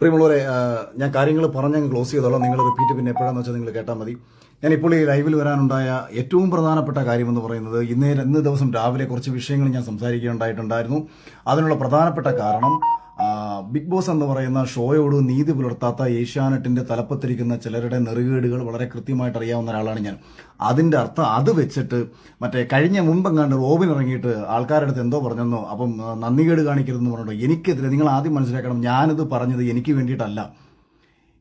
പ്രിയമുള്ളവരെ ഞാൻ കാര്യങ്ങൾ പറഞ്ഞങ്ങ് ക്ലോസ് ചെയ്തോളാം. നിങ്ങൾ റിപ്പീറ്റ് പിന്നെ എപ്പോഴാന്ന് വെച്ചാൽ നിങ്ങൾ കേട്ടാൽ മതി. ഞാൻ ഇപ്പോൾ ഈ ലൈവിൽ വരാനുണ്ടായ ഏറ്റവും പ്രധാനപ്പെട്ട കാര്യമെന്ന് പറയുന്നത് ഇന്നേ ഇന്ന് ദിവസം രാവിലെ കുറച്ച് വിഷയങ്ങൾ ഞാൻ സംസാരിക്കുകയുണ്ടായിട്ടുണ്ടായിരുന്നു. അതിനുള്ള പ്രധാനപ്പെട്ട കാരണം ബിഗ് ബോസ് എന്ന് പറയുന്ന ഷോയോട് നീതി പുലർത്താത്ത ഏഷ്യാനെറ്റിന്റെ തലപ്പത്തിരിക്കുന്ന ചിലരുടെ നെറുകേടുകൾ വളരെ കൃത്യമായിട്ട് അറിയാവുന്ന ഒരാളാണ് ഞാൻ. അതിന്റെ അർത്ഥം അത് വെച്ചിട്ട് മറ്റേ കഴിഞ്ഞ മുമ്പെങ്ങാണ്ട് റോബിൻ ഇറങ്ങിയിട്ട് ആൾക്കാരുടെ അടുത്ത് എന്തോ പറഞ്ഞെന്നോ അപ്പം നന്ദികേട് കാണിക്കരുതെന്ന് പറഞ്ഞിട്ടോ എനിക്കെതിരെ നിങ്ങൾ ആദ്യം മനസ്സിലാക്കണം ഞാനിത് പറഞ്ഞത് എനിക്ക് വേണ്ടിയിട്ടല്ല.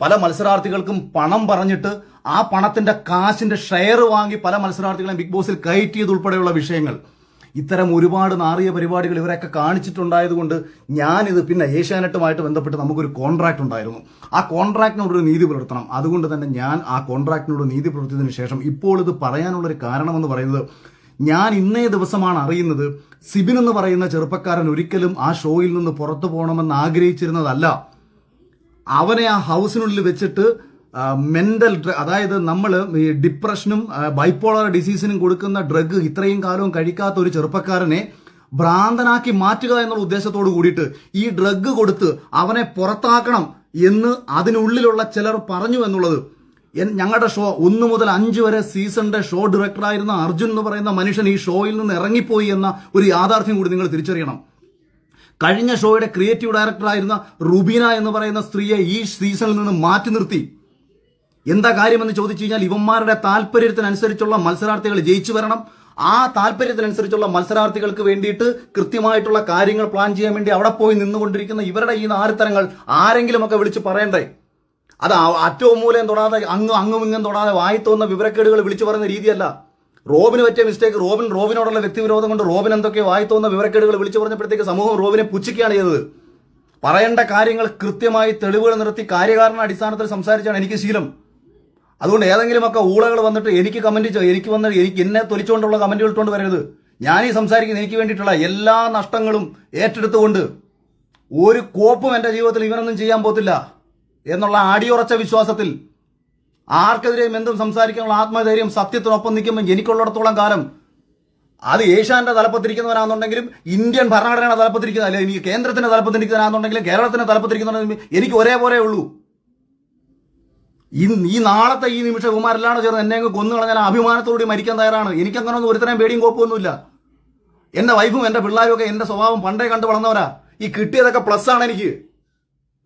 പല മത്സരാർത്ഥികൾക്കും പണം പറഞ്ഞിട്ട് ആ പണത്തിന്റെ കാശിന്റെ ഷെയർ വാങ്ങി പല മത്സരാർത്ഥികളെയും ബിഗ് ബോസിൽ കയറ്റിയത് ഉൾപ്പെടെയുള്ള വിഷയങ്ങൾ. ഇത്തരം ഒരുപാട് നാറിയ പരിപാടികൾ ഇവരൊക്കെ കാണിച്ചിട്ടുണ്ടായതുകൊണ്ട് ഞാനിത് പിന്നെ ഏഷ്യാനെറ്റുമായിട്ട് ബന്ധപ്പെട്ട് നമുക്കൊരു കോൺട്രാക്ട് ഉണ്ടായിരുന്നു. ആ കോൺട്രാക്ടിനോട് ഒരു നീതി പുലർത്തണം. അതുകൊണ്ട് തന്നെ ഞാൻ ആ കോൺട്രാക്ടിനോട് നീതി പുലർത്തിയതിനു ശേഷം ഇപ്പോൾ ഇത് പറയാനുള്ള ഒരു കാരണമെന്ന് പറയുന്നത് ഞാൻ ഇന്നേ ദിവസമാണ് അറിയുന്നത് സിബിൻ എന്ന് പറയുന്ന ചെറുപ്പക്കാരൻ ഒരിക്കലും ആ ഷോയിൽ നിന്ന് പുറത്തു പോകണമെന്ന് ആഗ്രഹിച്ചിരുന്നതല്ല. അവനെ ആ ഹൗസിനുള്ളിൽ വെച്ചിട്ട് മെന്റൽ അതായത് നമ്മൾ ഈ ഡിപ്രഷനും ബൈപ്പോളർ ഡിസീസിനും കൊടുക്കുന്ന ഡ്രഗ് ഇത്രയും കാലവും കഴിക്കാത്ത ഒരു ചെറുപ്പക്കാരനെ ഭ്രാന്തനാക്കി മാറ്റുക എന്നുള്ള ഉദ്ദേശത്തോട് കൂടിയിട്ട് ഈ ഡ്രഗ് കൊടുത്ത് അവനെ പുറത്താക്കണം എന്ന് അതിനുള്ളിലുള്ള ചിലർ പറഞ്ഞു എന്നുള്ളത്. ഞങ്ങളുടെ ഷോ ഒന്ന് മുതൽ അഞ്ച് വരെ സീസണിന്റെ ഷോ ഡയറക്ടറായിരുന്ന അർജുൻ എന്ന് പറയുന്ന മനുഷ്യൻ ഈ ഷോയിൽ നിന്ന് ഇറങ്ങിപ്പോയി എന്ന ഒരു യാഥാർത്ഥ്യം കൂടി നിങ്ങൾ തിരിച്ചറിയണം. കഴിഞ്ഞ ഷോയുടെ ക്രിയേറ്റീവ് ഡയറക്ടറായിരുന്ന റുബീന എന്ന് പറയുന്ന സ്ത്രീയെ ഈ സീസണിൽ നിന്ന് മാറ്റി നിർത്തി. എന്താ കാര്യമെന്ന് ചോദിച്ചു കഴിഞ്ഞാൽ ഇവന്മാരുടെ താല്പര്യത്തിനനുസരിച്ചുള്ള മത്സരാർത്ഥികൾ ജയിച്ചു വരണം. ആ താല്പര്യത്തിനനുസരിച്ചുള്ള മത്സരാർത്ഥികൾക്ക് വേണ്ടിയിട്ട് കൃത്യമായിട്ടുള്ള കാര്യങ്ങൾ പ്ലാൻ ചെയ്യാൻ വേണ്ടി അവിടെ പോയി നിന്നുകൊണ്ടിരിക്കുന്ന ഇവരുടെ ഈ നാരിത്തരങ്ങൾ ആരെങ്കിലുമൊക്കെ വിളിച്ച് പറയണ്ടേ? അത് അറ്റവും മൂലം തൊടാതെ അങ്ങും അങ്ങും ഇങ്ങും തൊടാതെ വായി തോന്നുന്ന വിവരക്കേടുകൾ വിളിച്ചു പറയുന്ന രീതിയല്ല. റോബിന് പറ്റിയ മിസ്റ്റേക്ക് റോബിൻ റോബിനോടുള്ള വ്യക്തിവിരോധം കൊണ്ട് റോബിൻ എന്തൊക്കെയോ വായി തോന്നുന്ന വിവരക്കേടുകൾ വിളിച്ചു പറഞ്ഞപ്പോഴത്തേക്ക് സമൂഹം റോബിനെ പുച്ഛിക്കുകയാണ് ചെയ്തത്. പറയേണ്ട കാര്യങ്ങൾ കൃത്യമായി തെളിവുകൾ നിർത്തി കാര്യകാരണ അടിസ്ഥാനത്തിൽ സംസാരിച്ചാണ് എനിക്ക് ശീലം. അതുകൊണ്ട് ഏതെങ്കിലുമൊക്കെ ഊളകൾ വന്നിട്ട് എനിക്ക് കമന്റ് എനിക്ക് വന്ന് എനിക്ക് എന്നെ തൊലിച്ചുകൊണ്ടുള്ള കമന്റുകൾ ഇട്ടുകൊണ്ട് വരരുത്. ഞാൻ ഈ സംസാരിക്കുന്ന എനിക്ക് വേണ്ടിയിട്ടുള്ള എല്ലാ നഷ്ടങ്ങളും ഏറ്റെടുത്തുകൊണ്ട് ഒരു കോപ്പും എന്റെ ജീവിതത്തിൽ ഇവനൊന്നും ചെയ്യാൻ പോത്തില്ല എന്നുള്ള അടിയുറച്ച വിശ്വാസത്തിൽ ആർക്കെതിരെയും എന്തും സംസാരിക്കാനുള്ള ആത്മധൈര്യം സത്യത്തിനൊപ്പം നിൽക്കുമ്പോൾ എനിക്കുള്ളിടത്തോളം കാലം അത് ഏഷ്യാന്റെ തലപ്പത്തിരിക്കുന്നവരാണെന്നുണ്ടെങ്കിലും ഇന്ത്യൻ ഭരണഘടനയുടെ തലപ്പത്തിരിക്കുന്ന അല്ലെങ്കിൽ എനിക്ക് കേന്ദ്രത്തിന്റെ തലപ്പത്തിരിക്കുന്നവരാണെന്നുണ്ടെങ്കിലും കേരളത്തിന്റെ തലപ്പത്തിരിക്കുന്നവരാണെങ്കിലും എനിക്ക് ഒരേപോലെ ഉള്ളൂ. ഈ ഈ നാളത്തെ ഈ നിമിഷം ഇവന്മാരെല്ലാം ചേർന്ന് എന്നെ അങ്ങ് കൊന്നു കളഞ്ഞാൽ അഭിമാനത്തോടുകൂടി മരിക്കാൻ തയ്യാറാണ്. എനിക്കങ്ങനെ ഒന്നും ഒരുത്തരം പേടിയും കോപ്പൊന്നുമില്ല എന്റെ വൈഫും എന്റെ പിള്ളേരും ഒക്കെ എന്റെ സ്വഭാവം പണ്ടേ കണ്ടു വളർന്നവരാ. ഈ കിട്ടിയതൊക്കെ പ്ലസ് ആണ് എനിക്ക്.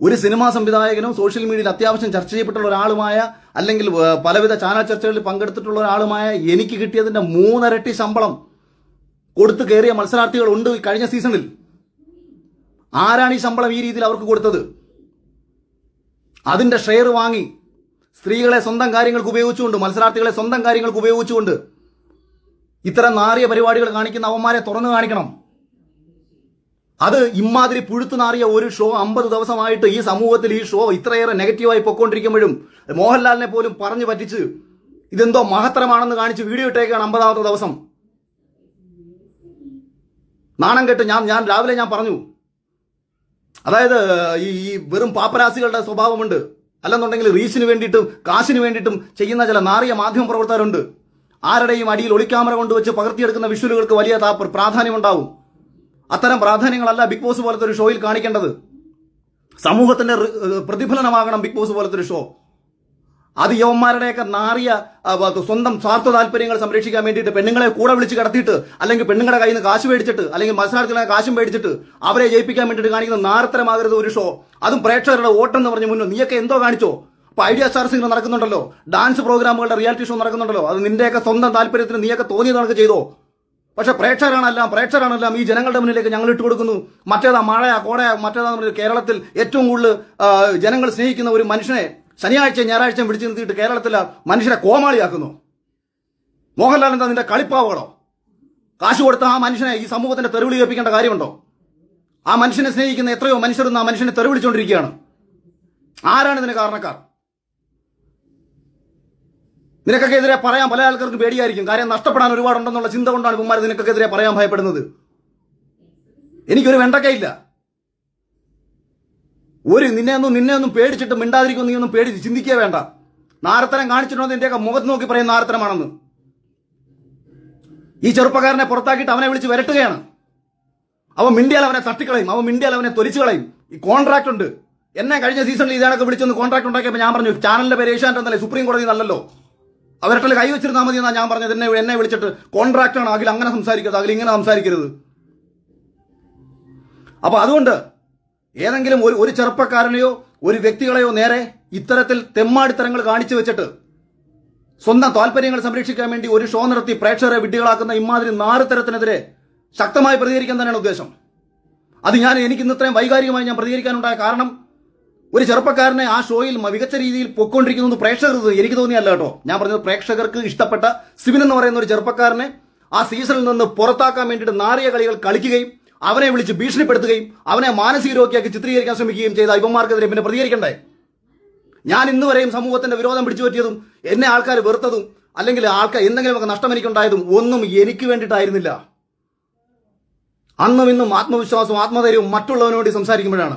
ഒരു സിനിമാ സംവിധായകനും സോഷ്യൽ മീഡിയയിൽ അത്യാവശ്യം ചർച്ച ചെയ്യപ്പെട്ടുള്ള ഒരാളുമായ അല്ലെങ്കിൽ പലവിധ ചാനൽ ചർച്ചകളിൽ പങ്കെടുത്തിട്ടുള്ള ഒരാളുമായ എനിക്ക് കിട്ടിയതിന്റെ മൂന്നരട്ടി ശമ്പളം കൊടുത്തു കയറിയ മത്സരാർത്ഥികൾ ഉണ്ട് കഴിഞ്ഞ സീസണിൽ. ആരാണ് ഈ ശമ്പളം ഈ രീതിയിൽ അവർക്ക് കൊടുത്തത്? അതിന്റെ ഷെയർ വാങ്ങി സ്ത്രീകളെ സ്വന്തം കാര്യങ്ങൾക്ക് ഉപയോഗിച്ചുകൊണ്ട് മത്സരാർത്ഥികളെ സ്വന്തം കാര്യങ്ങൾക്ക് ഉപയോഗിച്ചുകൊണ്ട് ഇത്തരം നാറിയ പരിപാടികൾ കാണിക്കുന്ന അവന്മാരെ തുറന്നു കാണിക്കണം. അത് ഇമാതിരി പുഴുത്തു നാറിയ ഒരു ഷോ അമ്പത് ദിവസമായിട്ട് ഈ സമൂഹത്തിൽ ഈ ഷോ ഇത്രയേറെ നെഗറ്റീവായി പൊക്കോണ്ടിരിക്കുമ്പോഴും മോഹൻലാലിനെ പോലും പറഞ്ഞു പറ്റിച്ച് ഇതെന്തോ മഹത്തരമാണെന്ന് കാണിച്ച് വീഡിയോ ഇട്ടേക്കാണ് അമ്പതാമത്തെ ദിവസം. നാണം കെട്ട് ഞാൻ ഞാൻ രാവിലെ ഞാൻ പറഞ്ഞു. അതായത് ഈ ഈ വെറും പാപ്പരാസികളുടെ സ്വഭാവമുണ്ട്. അല്ലെന്നുണ്ടെങ്കിൽ റീച്ചിന് വേണ്ടിയിട്ടും കാശിന് വേണ്ടിയിട്ടും ചെയ്യുന്ന ചില നാറിയ മാധ്യമ പ്രവർത്തകരുണ്ട്. ആരുടെയും അടിയിൽ ഒളിക്യാമറ കൊണ്ടുവച്ച് പകർത്തിയെടുക്കുന്ന വിഷ്വലുകൾക്ക് വലിയ പ്രാധാന്യമുണ്ടാവും. അത്തരം പ്രാധാന്യങ്ങളല്ല ബിഗ് ബോസ് പോലത്തെ ഒരു ഷോയിൽ കാണിക്കേണ്ടത്. സമൂഹത്തിന്റെ പ്രതിഫലനമാകണം ബിഗ് ബോസ് പോലത്തെ ഒരു ഷോ. അത് യവന്മാരുടെയൊക്കെ നാറിയ സ്വന്തം സ്വാർത്ഥ താല്പര്യങ്ങൾ സംരക്ഷിക്കാൻ വേണ്ടിയിട്ട് പെണ്ണുങ്ങളെ കൂടെ വിളിച്ച് കടത്തിയിട്ട് അല്ലെങ്കിൽ പെണ്ണുങ്ങളുടെ കയ്യിൽ നിന്ന് കാശ് മേടിച്ചിട്ട് അല്ലെങ്കിൽ മത്സരാർത്ഥികളെ കാശും മേടിച്ചിട്ട് അവരെ ജയിപ്പിക്കാൻ വേണ്ടിയിട്ട് കാണിക്കുന്ന നാരത്തരമാകരുത് ഒരു ഷോ. അതും പ്രേക്ഷകരുടെ ഓട്ടെന്ന് പറഞ്ഞ് മുന്നോ നീയൊക്കെ എന്തോ കാണിച്ചോ? അപ്പൊ ഐഡിയ സ്റ്റാർ ഇങ്ങനെ നടക്കുന്നുണ്ടല്ലോ. ഡാൻസ് പ്രോഗ്രാമുകളുടെ റിയാലിറ്റി ഷോ നടക്കുന്നുണ്ടല്ലോ. അത് നിന്റെയൊക്കെ സ്വന്തം താല്പര്യത്തിന് നീയൊക്കെ തോന്നിയത് നടക്കുക ചെയ്തോ? പക്ഷെ പ്രേക്ഷകരാണെല്ലാം പ്രേക്ഷകരാണെല്ലാം ഈ ജനങ്ങളുടെ മുന്നിലേക്ക് ഞങ്ങൾ ഇട്ട് കൊടുക്കുന്നു. മറ്റേതാ മഴയാ കോടയാ മറ്റേതാ കേരളത്തിൽ ഏറ്റവും കൂടുതൽ ജനങ്ങൾ സ്നേഹിക്കുന്ന ഒരു മനുഷ്യനെ ശനിയാഴ്ച ഞായറാഴ്ച പിടിച്ചു നിർത്തിയിട്ട് കേരളത്തിൽ മനുഷ്യരെ കോമാളിയാക്കുന്നു. മോഹൻലാൽ എന്താ നിന്റെ കളിപ്പാവുകളോ? കാശ് കൊടുത്ത ആ മനുഷ്യനെ ഈ സമൂഹത്തിന്റെ തെരുവിളി കേൾപ്പിക്കേണ്ട കാര്യമുണ്ടോ? ആ മനുഷ്യനെ സ്നേഹിക്കുന്ന എത്രയോ മനുഷ്യർ ആ മനുഷ്യനെ തെരുവിളിച്ചുകൊണ്ടിരിക്കുകയാണ് ആരാണ് ഇതിന് കാരണക്കാർ? നിനക്കൊക്കെ എതിരെ പറയാൻ പല ആൾക്കാർക്ക് പേടിയായിരിക്കും. കാര്യം നഷ്ടപ്പെടാൻ ഒരുപാടുണ്ടെന്നുള്ള ചിന്ത കൊണ്ടാണ് ഇവന്മാർ നിനക്കെതിരെ പറയാൻ ഭയപ്പെടുന്നത്. എനിക്കൊരു വെണ്ടക്കയില്ല. ഒരു നിന്നെ ഒന്നും നിന്നെ ഒന്നും പേടിച്ചിട്ട് മിണ്ടാതിരിക്കും നീ ഒന്നും പേടി ചിന്തിക്കുക വേണ്ട. നാരത്തരം കാണിച്ചിട്ടുണ്ടോ എന്റെയൊക്കെ മുഖത്ത് നോക്കി പറയുന്ന നാരത്തരമാണെന്ന് ഈ ചെറുപ്പക്കാരനെ പുറത്താക്കിയിട്ട് അവനെ വിളിച്ച് വരട്ടുകയാണ്. അവൻ മിണ്ടിയാൽ അവനെ തട്ടിക്കളയും. അവൻ മിണ്ടിയാൽ അവനെ തൊലിച്ചു കളയും. ഈ കോൺട്രാക്ട് ഉണ്ട്. എന്നെ കഴിഞ്ഞ സീസണിൽ ഇതാണൊക്കെ വിളിച്ചൊന്ന് കോൺട്രാക്ട് ഉണ്ടാക്കിയപ്പോൾ ഞാൻ പറഞ്ഞു ചാനലിന്റെ പേര് എന്നല്ലേ? സുപ്രീം കോടതി നല്ലല്ലോ അവരുടെ കൈ വെച്ചിരുന്നാൽ മതി എന്നാ ഞാൻ പറഞ്ഞത്. എന്നെ എന്നെ വിളിച്ചിട്ട് കോൺട്രാക്ട് ആണ് അഖിൽ അങ്ങനെ സംസാരിക്കരുത്. അഖിൽ ഇങ്ങനെ സംസാരിക്കരുത്. അപ്പൊ അതുകൊണ്ട് ഏതെങ്കിലും ഒരു ഒരു ചെറുപ്പക്കാരനെയോ ഒരു വ്യക്തികളെയോ നേരെ ഇത്തരത്തിൽ തെമ്മാടിത്തരങ്ങൾ കാണിച്ചു വെച്ചിട്ട് സ്വന്തം താല്പര്യങ്ങൾ സംരക്ഷിക്കാൻ വേണ്ടി ഒരു ഷോ നടത്തി പ്രേക്ഷകരെ വിഡ്ഢികളാക്കുന്ന ഇമാതിരി നാറുതരത്തിനെതിരെ ശക്തമായി പ്രതികരിക്കാൻ തന്നെയാണ് ഉദ്ദേശം. അത് ഞാൻ എനിക്ക് ഇന്ന് ഇത്രയും വൈകാരികമായി ഞാൻ പ്രതികരിക്കാനുണ്ടായ കാരണം ഒരു ചെറുപ്പക്കാരനെ ആ ഷോയിൽ മികച്ച രീതിയിൽ പൊയ്ക്കൊണ്ടിരിക്കുന്നത് പ്രേക്ഷകർ എനിക്ക് തോന്നിയല്ല കേട്ടോ. ഞാൻ പറഞ്ഞത് പ്രേക്ഷകർക്ക് ഇഷ്ടപ്പെട്ട സിബിൻ എന്ന് പറയുന്ന ഒരു ചെറുപ്പക്കാരനെ ആ സീസണിൽ നിന്ന് പുറത്താക്കാൻ വേണ്ടിയിട്ട് നാറിയ കളികൾ കളിക്കുകയും അവനെ വിളിച്ച് ഭീഷണിപ്പെടുത്തുകയും അവനെ മാനസിക രോഗിയാക്കി ചിത്രീകരിക്കാൻ ശ്രമിക്കുകയും ചെയ്ത ഇവന്മാർക്കെതിരെ പിന്നെ പ്രതികരിക്കണ്ടേ? ഞാൻ ഇന്ന് വരെയും സമൂഹത്തിന്റെ വിരോധം പിടിച്ചു പറ്റിയതും എന്നെ ആൾക്കാർ വെറുത്തതും അല്ലെങ്കിൽ ആൾക്കാർ എന്തെങ്കിലുമൊക്കെ നഷ്ടം എനിക്കുണ്ടായതും ഒന്നും എനിക്ക് വേണ്ടിയിട്ടായിരുന്നില്ല. അന്നും ഇന്നും ആത്മവിശ്വാസവും ആത്മധൈര്യവും മറ്റുള്ളവനോട് സംസാരിക്കുമ്പോഴാണ്.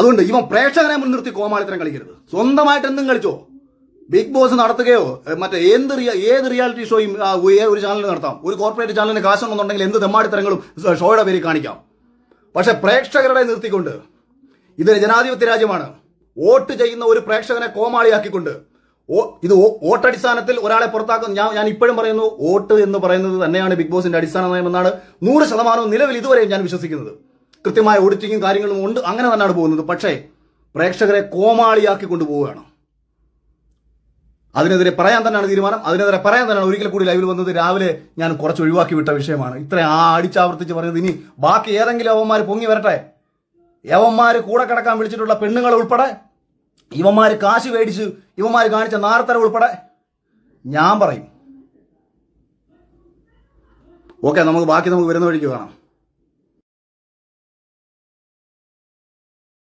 അതുകൊണ്ട് ഇവൻ പ്രേക്ഷകനെ മുൻനിർത്തി കോമാളിത്തരം കളിക്കരുത്. സ്വന്തമായിട്ട് എന്തും കളിച്ചോ? ബിഗ് ബോസ് നടത്തുകയോ മറ്റേ എന്ത് ഏത് റിയാലിറ്റി ഷോയും ഒരു ചാനലിൽ നടത്താം. ഒരു കോർപ്പറേറ്റ് ചാനലിന് കാശുണ്ടെന്നുണ്ടെങ്കിൽ എന്ത് തെമ്മാടിത്തരങ്ങളും ഷോയുടെ പേരിൽ കാണിക്കാം. പക്ഷെ പ്രേക്ഷകരുടെ നിർത്തിക്കൊണ്ട് ഇതൊരു ജനാധിപത്യ രാജ്യമാണ്. വോട്ട് ചെയ്യുന്ന ഒരു പ്രേക്ഷകനെ കോമാളിയാക്കിക്കൊണ്ട് ഇത് വോട്ടടിസ്ഥാനത്തിൽ ഒരാളെ പുറത്താക്കുന്ന ഞാൻ ഞാൻ ഇപ്പോഴും പറയുന്നു വോട്ട് എന്ന് പറയുന്നത് തന്നെയാണ് ബിഗ് ബോസിന്റെ അടിസ്ഥാന നയമെന്നാണ് നൂറ് ശതമാനവും നിലവിൽ ഇതുവരെയും ഞാൻ വിശ്വസിക്കുന്നത്. കൃത്യമായ ഓഡിറ്റിങ്ങും കാര്യങ്ങളും ഉണ്ട്. അങ്ങനെ തന്നെയാണ് പോകുന്നത്. പക്ഷേ പ്രേക്ഷകരെ കോമാളിയാക്കി കൊണ്ടുപോവുകയാണ്. അതിനെതിരെ പറയാൻ തന്നെയാണ് തീരുമാനം. അതിനെതിരെ പറയാൻ തന്നെയാണ് ഒരിക്കൽ കൂടി ലൈവിൽ വന്നത്. രാവിലെ ഞാൻ കുറച്ച് ഒഴിവാക്കി വിട്ട വിഷയമാണ്. ഇത്ര ആ അടിച്ചാവർത്തിച്ച് പറയുന്നത്. ഇനി ബാക്കി ഏതെങ്കിലും അവന്മാർ പൊങ്ങി വരട്ടെ? യവന്മാർ കൂടെ കിടക്കാൻ വിളിച്ചിട്ടുള്ള പെണ്ണുങ്ങൾ ഉൾപ്പെടെ? ഇവന്മാർ കാശ് മേടിച്ച് ഇവന്മാർ കാണിച്ച നാർത്തര ഉൾപ്പെടെ? ഞാൻ പറയും. ഓക്കെ നമുക്ക് ബാക്കി നമുക്ക് വരുന്ന വഴിക്ക് കാണാം.